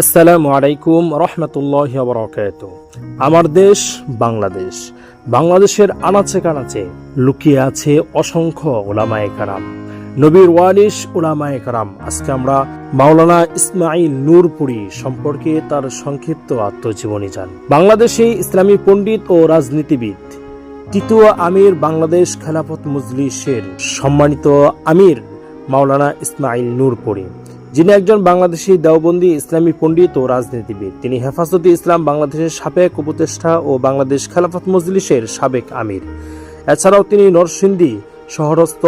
আসসালামু আলাইকুম রহমতুল্লাহ বরকাত আমার দেশ বাংলাদেশ। বাংলাদেশের আনাচে কানাচে লুকিয়ে আছে অসংখ্য ওলামায়ে কারাম। নবীর ওয়ালিশ ওলামায়ে কারাম। আজকে আমরা মাওলানা ইসমাইল নূরপুরি সম্পর্কে তার সংক্ষিপ্ত আত্মজীবনী জান বাংলাদেশে ইসলামী পণ্ডিত ও রাজনীতিবিদ তৃতীয় আমির বাংলাদেশ খেলাফত মজলিসের সম্মানিত আমির মাওলানা ইসমাইল নূরপুরি। যিনি একজন বাংলাদেশি দেওবন্দি ইসলামী পণ্ডিত ও রাজনীতিবিদ, তিনি হেফাজতে ইসলাম বাংলাদেশের সাবেক উপদেষ্টা ও বাংলাদেশ খেলাফত মজলিসের সাবেক আমির। এছাড়াও তিনি নরসিংদী শহরস্থ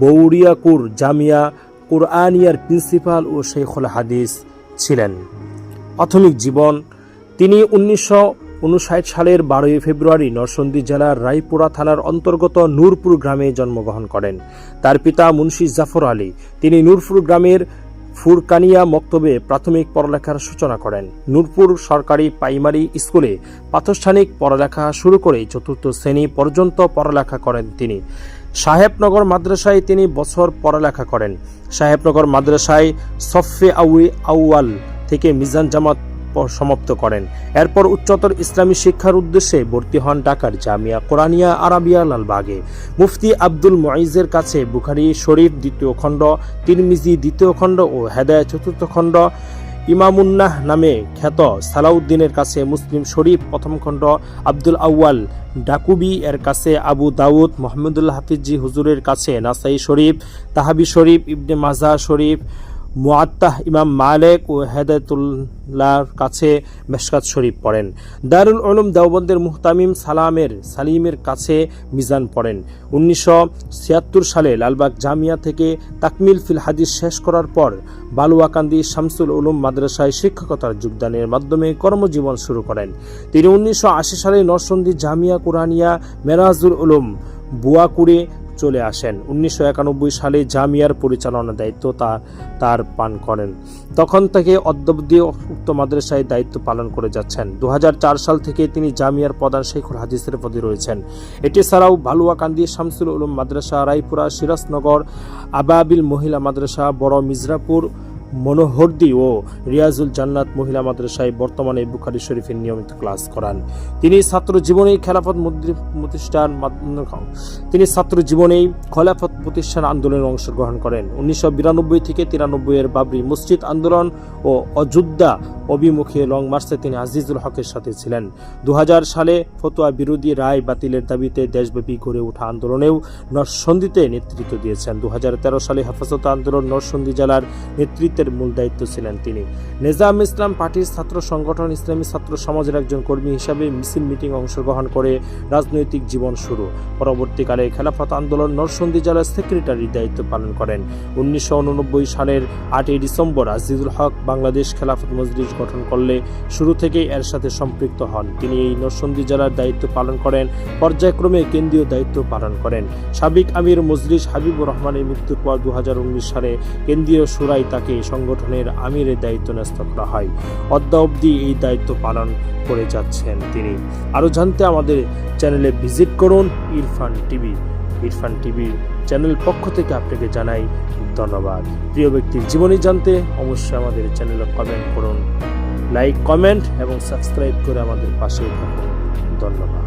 বৌরিয়াকুর জামিয়া কুরআনিয়ার প্রিন্সিপাল ও শেখুল হাদিস ছিলেন। প্রাথমিক জীবন, তিনি উনিশশো উনষাট সালের বারোই ফেব্রুয়ারি নরসন্দী জেলার রায়পুরা থানার অন্তর্গত নূরপুর গ্রামে জন্মগ্রহণ করেন। তার পিতা মুন্সি জাফর আলী, তিনি নূরপুর গ্রামের ফুরকানিয়া মক্তবে প্রাথমিক পড়ালেখার সূচনা করেন। নূরপুর সরকারি প্রাইমারি স্কুলে প্রাতিষ্ঠানিক পড়ালেখা শুরু করে চতুর্থ শ্রেণি পর্যন্ত পড়ালেখা করেন তিনি। সাহেবনগর মাদ্রাসায় তিনি বছর পড়ালেখা করেন। সাহেবনগর মাদ্রাসায় সফে আউ আউয়াল থেকে মিজান জামাত সমাপ্ত করেন। এরপর উচ্চতর ইসলামী শিক্ষার উদ্দেশ্যে ভর্তি হন ঢাকার জামিয়া কোরআনিয়া আরাবিয়া লালবাগে। মুফতি আব্দুল মুইজের কাছে বুখারি শরীফ দ্বিতীয় খণ্ড, তিরমিজি দ্বিতীয় খণ্ড ও হেদায় চতুর্থ খণ্ড, ইমামুন্নাহ নামে খ্যাত সালাউদ্দিনের কাছে মুসলিম শরীফ প্রথম খণ্ড, আব্দুল আউয়াল ডাকুবি এর কাছে আবু দাউদ মোহাম্মদুল্লাহ হাফিজি হুজুরের কাছে নাসাই শরীফ, তাহাবি শরীফ, ইবনে মাজা শরীফ মুআত্তাহ ইমাম মালেক ও হেদায়তুল্লাহর কাছে মেশকাত শরীফ পড়েন। দারুল উলুম দেওবন্দের মুহতামিম সালামের সালিমের কাছে মিজান পড়েন। উনিশশো ছিয়াত্তর সালে লালবাগ জামিয়া থেকে তাকমিল ফিল হাদিস শেষ করার পর বালুয়াকান্দি শামসুল উলুম মাদ্রাসায় শিক্ষকতার যোগদানের মাধ্যমে কর্মজীবন শুরু করেন। তিনি উনিশশো আশি সালে নরসন্দী জামিয়া কুরআনিয়া মেরাজুল উলুম বুয়াকুড়ে চলে আসেন। উনিশশো একানব্বই সালে জামিয়ার পরিচালনার দায়িত্ব তা, তার পান করেন। তখন থেকে অদ্যাবধি উক্ত মাদ্রাসায় দায়িত্ব পালন করে যাচ্ছেন। দু হাজার চার সাল থেকে তিনি জামিয়ার প্রধান শেখুল হাদিসের পদে রয়েছেন। এটি ছাড়াও ভালুয়াকান্দি শামসুল উলুম মাদ্রাসা, রায়পুরা, সিরাজনগর, আবাবিল মহিলা মাদ্রাসা, বড় মিজরাপুর মনোহরদি ও রিয়াজুল জান্নাত মহিলা মাদ্রাসায় বর্তমানে বুখারি শরীফের নিয়মিত ক্লাস করান। তিনি ছাত্র জীবনেই খেলাফত প্রতিষ্ঠান তিনি ছাত্র জীবনেই খেলাফত প্রতিষ্ঠান আন্দোলনে অংশগ্রহণ করেন। উনিশশো বিরানব্বই থেকে তিরানব্বই এর বাবরি মসজিদ আন্দোলন ও অযোধ্যা অভিমুখে লং মার্চে তিনি আজিজুল হকের সাথে ছিলেন। দু হাজার সালে ফতোয়া বিরোধী রায় বাতিলের দাবিতে দেশব্যাপী গড়ে ওঠা আন্দোলনেও নরসন্দিতে নেতৃত্ব দিয়েছেন। দুহাজার তেরো সালে হেফাজত আন্দোলন নরসন্দী জেলার নেতৃত্বের মূল দায়িত্ব ছিলেন তিনি। নেজাম ইসলাম পার্টির ছাত্র সংগঠন ইসলামী ছাত্র সমাজের একজন কর্মী হিসাবে মিছিল মিটিং অংশগ্রহণ করে রাজনৈতিক জীবন শুরু। পরবর্তীকালে খেলাফত আন্দোলন নরসন্দী জেলার সেক্রেটারির দায়িত্ব পালন করেন। উনিশশো উননব্বই সালের আটই ডিসেম্বর আজিজুল হক বাংলাদেশ খেলাফত মজলিস গঠন করলে শুরু থেকেই এর সাথে সম্পৃক্ত হন। তিনি এই নরসন্দী জেলার দায়িত্ব পালন করেন, পর্যায়ক্রমে কেন্দ্রীয় দায়িত্ব পালন করেন। সাবেক আমির মজলিস হাবিবুর রহমানের মৃত্যুর পর দু হাজার উনিশ সালে কেন্দ্রীয় সুরাই তাকে সংগঠনের আমিরের দায়িত্ব ন্যস্ত করা হয়। অদ্যা অবধি এই দায়িত্ব পালন করে যাচ্ছেন তিনি। আরও জানতে আমাদের চ্যানেলে ভিজিট করুন ইরফান টিভি। ইরফান টিভির চ্যানেল পক্ষ থেকে আপনাকে জানাই ধন্যবাদ। প্রিয় ব্যক্তির জীবনী জানতে অবশ্যই আমাদের চ্যানেলে কমেন্ট করুন লাইক কমেন্ট এবং সাবস্ক্রাইব করে আমাদের পাশে থাকুন। ধন্যবাদ।